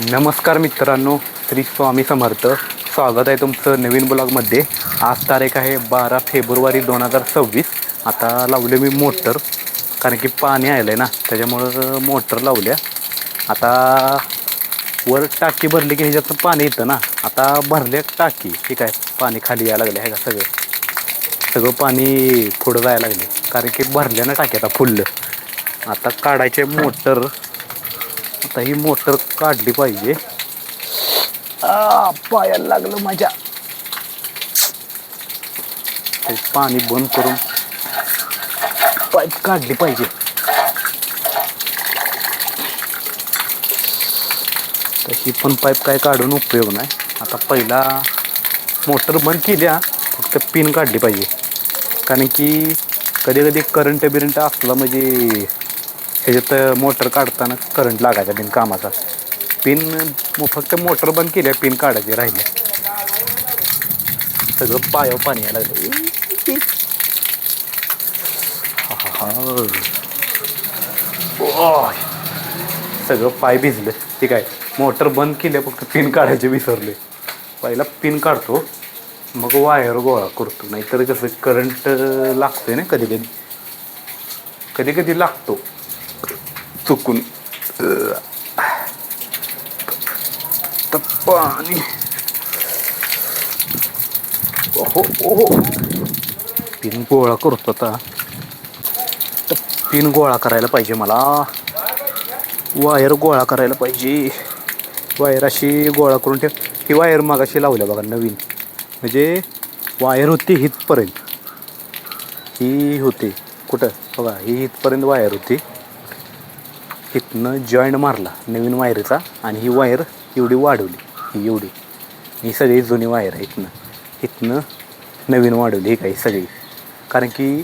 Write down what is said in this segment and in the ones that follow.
नमस्कार मित्रांनो श्री स्वामी समर्थ. स्वागत आहे तुमचं नवीन ब्लॉगमध्ये. आज तारीख आहे बारा फेब्रुवारी दोन हजार सव्वीस. आता लावले मी मोटर कारण की पाणी आलं आहे ना त्याच्यामुळं मोटर लावल्या. आता वर टाकी भरली की ह्याच्यातनं पाणी येतं ना आता भरल्या टाकी. ठीक आहे पाणी खाली यायला लागले आहे का सगळं? सगळं पाणी पुढं जायला लागले कारण की भरल्या ना टाकी आता फुललं. आता काढायचे मोटर आता ही मोटर काढली पाहिजे. पायाला लागलं माझ्या. ते पाणी बंद करून पाईप काढली पाहिजे. तशी ही पण पाईप काय काढून उपयोग नाही. आता पहिला मोटर बंद केली हा. फक्त पिन काढली पाहिजे. कारण की कधी कधी करंट बिरंट असला म्हणजे ह्याच्यात मोटर काढताना करंट लागायचा बिन कामाचा. पिन फक्त मोटर बंद केल्या पिन काढायचे राहिले. सगळं पायव पाणी यायला लागलं. हा, सगळं पाय भिजलं. ठीक आहे मोटर बंद केल्या फक्त पिन काढायचे विसरले. पहिला पिन काढतो मग वायर गोळा करतो. नाहीतर कसं करंट लागतोय ना कधी कधी कधी कधी लागतो. चुकून तर पाणी हो हो पिन गोळा करतो आता. तर पिन गोळा करायला पाहिजे मला. वायर गोळा करायला पाहिजे. वायर अशी गोळा करून ठेव. ही वायर मागाशी लावल्या बघा नवीन. म्हणजे वायर होती हितपर्यंत ही होती. कुठं? बघा ही हितपर्यंत वायर होती. इथनं जॉईंट मारला नवीन वायरचा आणि ही वायर एवढी वाढवली ही एवढी. ही सगळी जुनी वायर आहे इथनं इथनं नवीन वाढवली ही काही सगळी. कारण की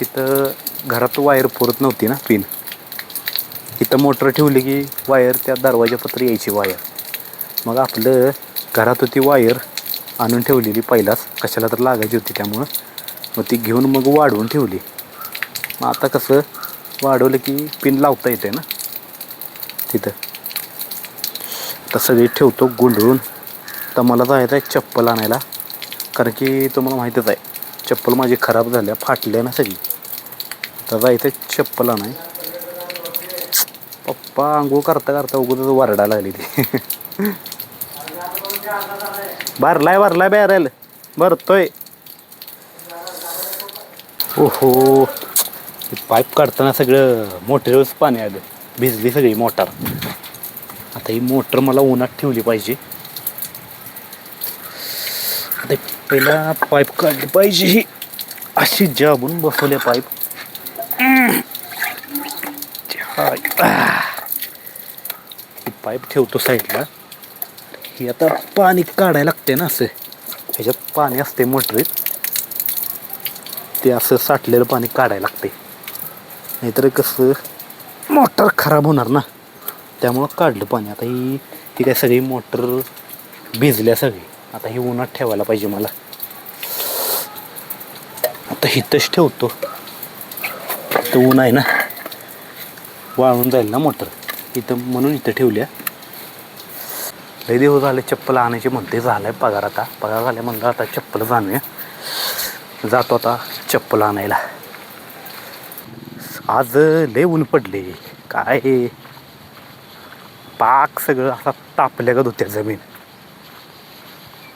तिथं घरात वायर पुरत नव्हती ना पिन. इथं मोटर ठेवली की वायर त्या दरवाजापत्र यायची वायर. मग आपलं घरात होती वायर आणून ठेवलेली पहिलाच कशाला तर लागायची होती त्यामुळं. मग ती घेऊन मग वाढवून ठेवली. मग आता कसं वाढवलं की पिन लावता येते ना? तिथं. आता सगळी ठेवतो गुंडळून. तर मला जायचं आहे चप्पल आणायला. कारण की तुम्हाला माहीतच आहे चप्पल माझी खराब झाल्या फाटल्या ना सगळी. तर जायचं आहे चप्पल आणाय. पप्पा आंघोळ करता करता उगतच वरडायला लागली. ती भरलाय भरलाय बॅरेल. भरतोय. ओहो. पाईप काढताना सगळं मोटरवरच पाणी आलं. भिजली सगळी मोटार. आता ही मोटर मला उन्हात ठेवली पाहिजे. आता पहिला पाईप काढली पाहिजे ही. अशी जाबून बसवले पाईप. पाईप ठेवतो साईडला. ही आता पाणी काढायला लागते ना असं. ह्याच्यात पाणी असते मोटरीत ते असं साठलेलं पाणी काढायला लागते नाहीतर कसं मोटर खराब होणार ना. त्यामुळं काढलं पाणी. आता ही ती काय सगळी मोटर भिजल्या सगळी. आता ही उन्हात ठेवायला पाहिजे मला. आता हिथंच ठेवतो. तर ऊन आहे ना. वाळून जाईल ना मोटर. इथं म्हणून इथं ठेवल्या. लय दिवस झाले चप्पल आणायचे म्हणते. झालाय पगार आता. पगार झाल्या म्हणलं आता चप्पल जाणूया. जातो आता चप्पल आणायला. आज लय ऊन पडले. काय? पाक सगळं असा तापल्यागत होत्या जमीन.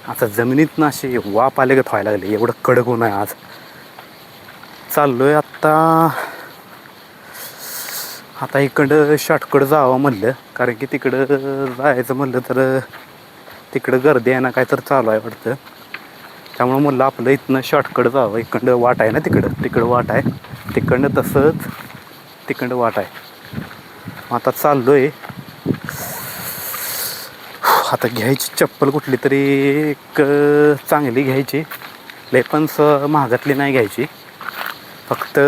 आता जमिनीतनं असे वाप आल्यागत व्हायला लागले. एवढं कडक ऊन आहे आज. चाललोय आत्ता आता इकडं शॉर्टकट जावं म्हणलं. कारण की तिकडं जायचं म्हणलं तर तिकडं गर्दी आहे ना काय तर चालू आहे वाटतं. त्यामुळं म्हणलं आपलं इथनं शॉर्टकट जावं. इकडं वाट आहे ना तिकडं. तिकडं वाट आहे. तिकडनं तसंच तिकडं वाट आहे. मग आता चाललो आहे आता घ्यायची चप्पल कुठली तरी एक चांगली घ्यायची. लय पण स महागातली नाही घ्यायची. फक्त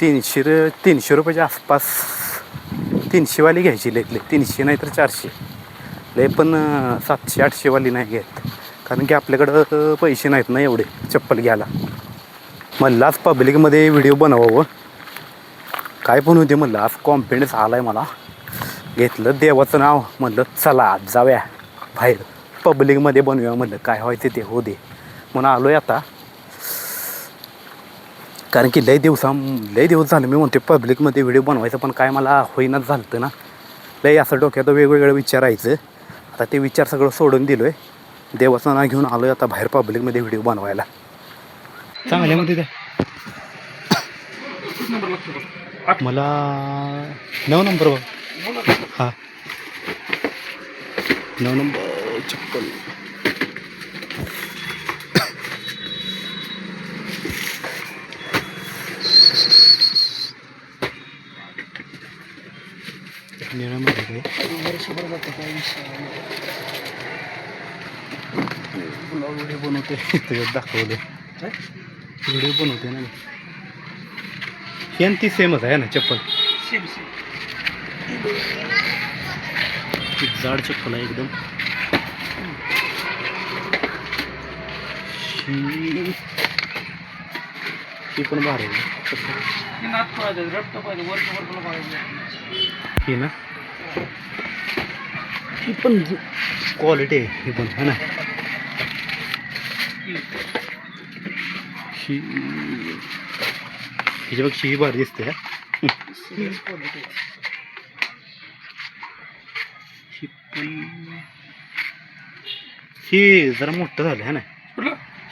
तीनशे र तीनशे रुपयाच्या आसपास तीनशेवाली घ्यायची लेतले तीनशे नाही तर चारशे. लय पण सातशे आठशेवाली नाही घेत. कारण की आपल्याकडं पैसे नाहीत ना एवढे चप्पल घ्यायला. म्हणलं आज पब्लिकमध्ये व्हिडिओ बनवावं. काय पण होते म्हणलं. आज कॉन्फिडन्स आला आहे मला. घेतलं देवाचं नाव. म्हणलं चला जाऊया. बाहेर पब्लिकमध्ये बनवूया. म्हणलं काय व्हायचं ते हो दे. म्हणून आलो आहे आता. कारण की लय दिवसा लय दिवस झालं मी म्हणते पब्लिकमध्ये व्हिडिओ बनवायचं पण काय मला होईनाच झालं ना. लय असं डोक्यात वेगवेगळं विचारायचं. आता ते विचार सगळं सोडून दिलो आहे देवाचं नाव घेऊन आलो आहे आता बाहेर पब्लिकमध्ये व्हिडिओ बनवायला. चांगल्यामध्ये मला नऊ नंबर बघ. हां. नऊ नंबर चप्पल. निळ्यामध्ये काय व्हिडिओ बनवते. त्याच्यात दाखवले. व्हिडिओ बनवते ना मी. ही आणि ती सेमच आहे ना चप्पल. ती जाड चप्पल आहे एकदम. ही ही पण भारी आहे. ही ना? ही पण क्वालिटी आहे ही पण है ना? ही हिच्यापेक्षा ही भारी दिसते हा. जरा मोठं झालं है ना?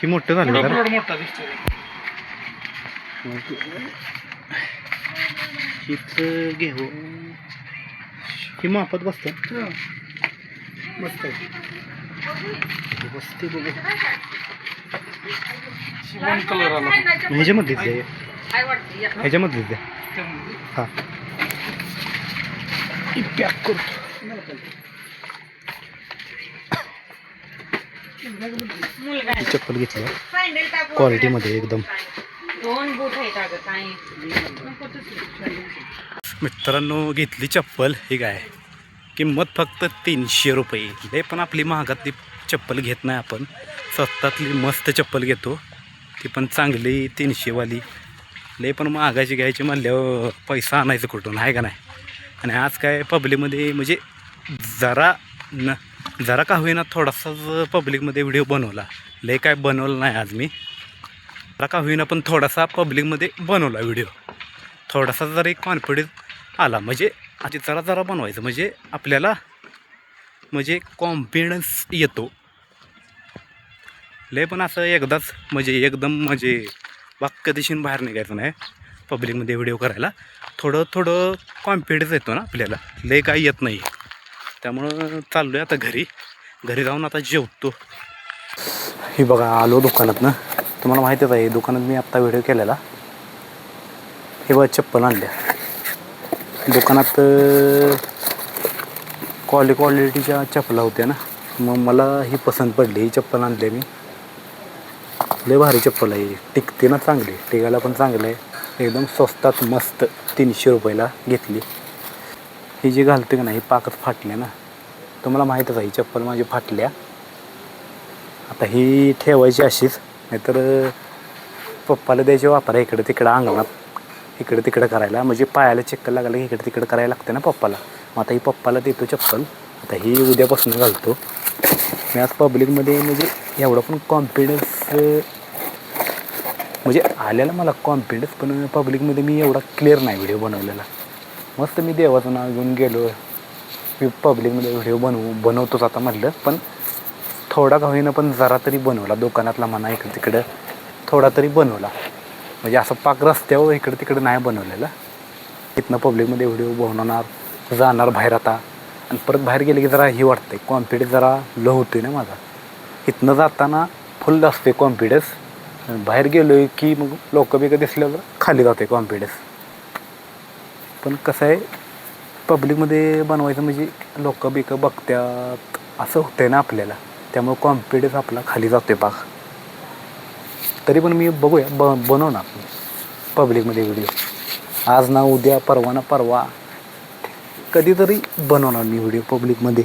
ही मोठं झालं जरा. मोठा दिसतो हीच घेऊ. ही मापात बसतं. बसते बघू. वन कलर आला. ह्याच्यामधलीच आहे. ह्याच्यामधलीच आहे त्यामुळे हां. पॅक करतो. ही चप्पल घेतली. क्वालिटीमध्ये एकदम. मित्रांनो घेतली चप्पल. ही काय? किंमत फक्त तीनशे रुपये. लय पण आपली महागातली चप्पल घेत नाही आपण. स्वस्तातली मस्त चप्पल घेतो. ती पण चांगली तीनशेवाली. लय पण महागाची घ्यायची म्हणल्यावर पैसा आणायचं कुठून आहे का नाही? आणि आज काय पब्लिकमध्ये म्हणजे जरा न जरा का होईना थोडासाच पब्लिकमध्ये व्हिडिओ बनवला. लय काय बनवलं नाही आज मी. जरा का होईना पण थोडासा पब्लिकमध्ये बनवला व्हिडिओ. थोडासा जरी कॉन्फिडन्स आला म्हणजे आधी जरा जरा बनवायचं म्हणजे आपल्याला म्हणजे कॉन्फिडन्स येतो. लय पण असं एकदाच म्हणजे एकदम म्हणजे वाक्य दिशेने बाहेर निघायचं नाही. पब्लिकमध्ये व्हिडिओ करायला. थोडं थोडं कॉन्फिडन्स येतो ना आपल्याला. लय काही येत नाही. त्यामुळं चाललो आहे आता घरी. घरी जाऊन आता जेवतो. ही बघा आलो दुकानात ना तुम्हाला माहितीच आहे दुकानात मी आत्ता व्हिडिओ केलेला. हे बघा चप्पल आणल्या. दुकानात क्वालि क्वालिटीच्या चप्पला होत्या ना. मग मला ही पसंत पडली ही चप्पल आणली मी. लय भारी चप्पल आहे. टिकते ना चांगली. टिकायला पण चांगलं आहे. एकदम स्वस्तात मस्त तीनशे रुपयाला घेतली. ही जी घालते का नाही पाकच फाटली ना. तुम्हाला माहीतच आहे ही चप्पल माझी फाटल्या. आता ही ठेवायची अशीच नाहीतर पप्पाला द्यायची वापरा इकडं तिकडं अंगणात. इकडं तिकडं करायला. म्हणजे पायाला चक्कर लागायला की इकडं तिकडं करायला लागते ना पप्पाला. मग आता ही पप्पाला देतो चप्पल. आता ही उद्यापासून घालतो. मी आज पब्लिकमध्ये म्हणजे एवढं पण कॉन्फिडन्स म्हणजे आलेला मला कॉन्फिडन्स पण पब्लिकमध्ये मी एवढा क्लिअर नाही व्हिडिओ बनवलेला. मस्त मी देवाचं नाव घेऊन गेलो. मी पब्लिकमध्ये व्हिडिओ बनवू बनवतोच आता म्हटलं पण थोडा का पण जरा तरी बनवला. दुकानातला म्हणा इकडं तिकडं थोडा तरी बनवला. म्हणजे असं पाक रस्त्यावर इकडं तिकडं नाही बनवलेला. इथनं पब्लिकमध्ये व्हिडिओ बनवणार जाणार बाहेर आता. आणि परत बाहेर गेले की जरा वाटतं आहे कॉन्फिडन्स जरा लो आहे ना माझा. इथनं जाताना फुल असते कॉन्फिडन्स बाहेर गेलो की मग लोक बिकं दिसल्यावर खाली जाते कॉन्फिडन्स पण कसं आहे पब्लिकमध्ये बनवायचं म्हणजे लोक बिकं बघत्यात. असं होतंय ना आपल्याला. त्यामुळे कॉन्फिडन्स आपला खाली जातोय बाग तरी पण मी बघूया ब बनवणार पब्लिकमध्ये व्हिडिओ आज ना उद्या परवा ना परवा. कधीतरी बनवणार मी व्हिडिओ पब्लिकमध्ये